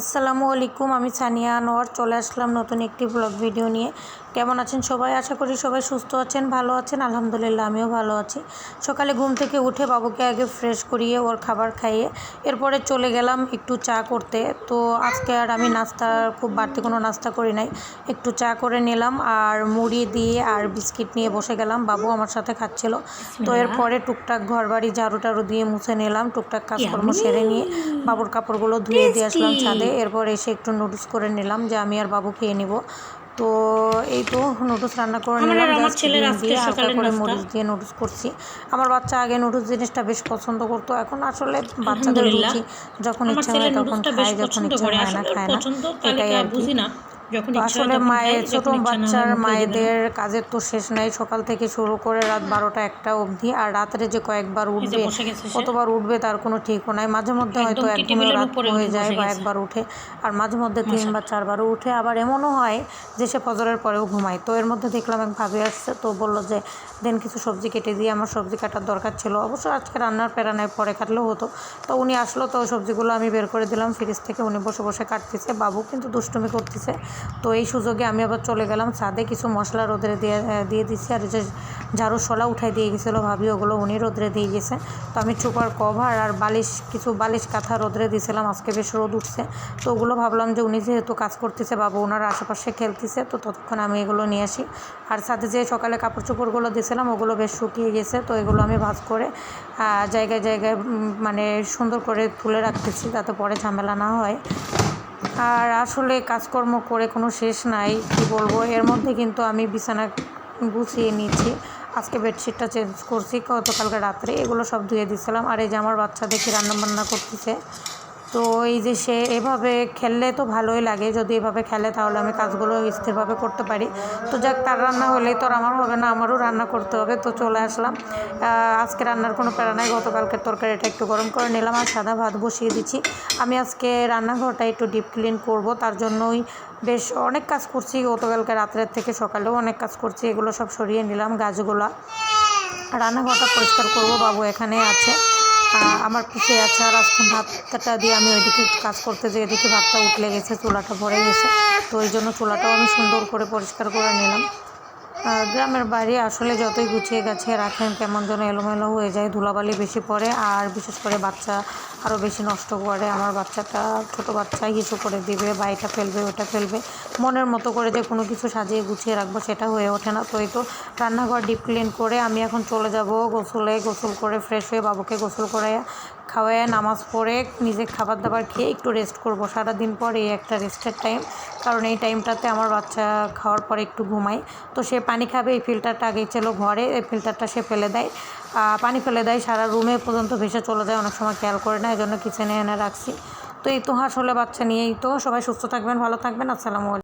আসসালামু আলাইকুম আমি সানিয়া আনোয়ার। চলে আসলাম নতুন একটি ব্লগ ভিডিও নিয়ে। কেমন আছেন সবাই? আশা করি সবাই সুস্থ আছেন ভালো আছেন। আলহামদুলিল্লাহ আমিও ভালো আছি। সকালে ঘুম থেকে উঠে বাবুকে আগে ফ্রেশ করিয়ে ওর খাবার খাইয়ে এরপরে চলে গেলাম একটু চা করতে। তো আজকে আর আমি নাস্তা খুব বাড়তি কোনো নাস্তা করি নাই। একটু চা করে নিলাম আর মুড়ি দিয়ে আর বিস্কিট নিয়ে বসে গেলাম। বাবু আমার সাথে খাচ্ছিল। তো এরপরে টুকটাক ঘর বাড়ি ঝাড়ু টাড়ু দিয়ে মুছে নিলাম। টুকটাক কাজকর্ম সেরে নিয়ে বাবুর কাপড়গুলো ধুয়ে দিয়ে আসলাম ছাদে। এরপর এসে একটু নুডলস করে নিলাম যে আমি আর বাবু খেয়ে নিব। তো এই তো নুডলস রান্না করে নিলাম আমার ছেলের আজকে সকালে করে। মরিচ দিয়ে নুডলস করছি আমার বাচ্চা আগে নুডলস জিনিসটা বেশ পছন্দ করতো এখন আসলে বাচ্চাদের। রুচি যখন ইচ্ছা হয় তখন খায় যখন ইচ্ছা হয় না খায় না এটাই আর কি বুঝি না যখন আসলে মায়ের ছোট বাচ্চার। মায়েদের কাজের তো শেষ নাই সকাল থেকে শুরু করে রাত বারোটা একটা অবধি আর রাত্রে যে কয়েকবার উঠবে। কতবার উঠবে তার কোনো ঠিকও নাই। মাঝে মধ্যে হয়তো একদমই রাত হয়ে যায় বা একবার উঠে আর মাঝে মধ্যে তিনবার চারবারও উঠে আবার এমনও হয় যে সে ফজরের পরেও ঘুমায়। তো এর মধ্যে দেখলাম এক ভাবি আসছে তো বলল যে দেন কিছু সবজি কেটে দিয়ে আমার সবজি কাটার দরকার ছিল। অবশ্য আজকে রান্নার প্যারা পরে কাটলেও হতো। তো উনি আসলো তো সবজিগুলো আমি বের করে দিলাম ফ্রিজ থেকে উনি বসে বসে কাটতেছে বাবু কিন্তু দুষ্টুমি করতেছে। তো এই সুযোগে আমি আবার চলে গেলাম ছাদে। কিছু মশলা রোদরে দিয়ে দিয়ে দিচ্ছি আর যে ঝাড়ু শলা উঠাই দিয়ে গেছিল ভাবি, ওগুলো উনি রোদরে দিয়ে গেছে। তো আমি চুপার কভার আর বালিশ, কিছু বালিশ কাঁথা রোদরে দিয়েছিলাম আজকে বেশ রোদ উঠছে। তো ওগুলো ভাবলাম যে উনি যেহেতু কাজ করতেছে বাবু, ওনার আশেপাশে খেলতেছে, তো ততক্ষণ আমি এগুলো নিয়ে আসি। আর সাথে যে সকালে কাপড় চোপড়গুলো দিয়েছিলাম ওগুলো বেশ শুকিয়ে গেছে, তো এগুলো আমি ভাজ করে জায়গায় জায়গায় মানে সুন্দর করে তুলে রাখতেছি, যাতে পরে ঝামেলা না হয়। আর আসলে কাজকর্ম করে কোনো শেষ নাই, কি বলব? এর মধ্যে কিন্তু আমি বিছানা গুছিয়ে নিচ্ছি। আজকে বেডশিটটা চেঞ্জ করছি। গতকালকে রাত্রে এগুলো সব ধুয়ে দিয়েছিলাম আর এই যে আমার বাচ্চা দেখি রান্না বান্না করতেছে। তো এই যে সে এভাবে খেললে তো ভালোই লাগে। যদি এভাবে খেলে তাহলে আমি কাজগুলো স্থিরভাবে করতে পারি। তো যাক, তার রান্না হলেই তো আর আমার হবে না, আমারও রান্না করতে হবে। তো চলে আসলাম। আজকে রান্নার কোনো প্যারা নাই গতকালকের তরকারিটা একটু গরম করে নিলাম আর সাদা ভাত বসিয়ে দিচ্ছি। আমি আজকে রান্নাঘরটা একটু ডিপ ক্লিন করব, তার জন্যই বেশ অনেক কাজ করছি। গতকালকে রাত্রের থেকে সকালেও অনেক কাজ করছি, এগুলো সব সরিয়ে নিলাম গাছগুলা। রান্নাঘরটা পরিষ্কার করব, বাবু এখানে আছে। আমার পিছিয়ে আছে আর আজকে ভাতটা দিয়ে আমি ওইদিকে কাজ করতে যেয়ে দেখি ভাতটা উঠলে গেছে, চুলাটা ভরে গেছে। তো ওই জন্য চুলাটাও আমি সুন্দর করে পরিষ্কার করে নিলাম। গ্রামের বাড়ি আসলে যতই গুছিয়ে গেছে, রাখেন কেমন যেন এলোমেলো হয়ে যায়, ধুলাবালি বেশি পড়ে আর বিশেষ করে বাচ্চা আরও বেশি নষ্ট করে। আমার বাচ্চাটা, ছোট বাচ্চা কিছু করে দিবে বা এটা ফেলবে, ওটা ফেলবে। মনের মতো করে যে কোনো কিছু সাজিয়ে গুছিয়ে রাখব, সেটা হয়ে ওঠে না। তো এই তো রান্নাঘর ডিপ ক্লিন করে আমি এখন চলে যাব গোসলে। গোসল করে ফ্রেশ হয়ে বাবুকে গোসল করে খাওয়ায় নামাজ পড়ে নিজে খাবার দাবার খেয়ে একটু রেস্ট করব। সারাদিন পর এই একটা রেস্টের টাইম কারণ এই টাইমটাতে আমার বাচ্চা খাওয়ার পরে একটু ঘুমায়। তো সে পানি খাবে, এই ফিল্টারটা আগেই ছিল ঘরে, এই ফিল্টারটা সে ফেলে দেয়। পানি ফেলে দেয়, সারা রুমে পর্যন্ত ভেসে চলে যায়, অনেক সময় খেয়াল করে না এই জন্য কিচেনে এনে রাখছি। তো এই তো আসলে বাচ্চা নিয়েই তো, সবাই সুস্থ থাকবেন, ভালো থাকবেন, আসসালামু আলাইকুম।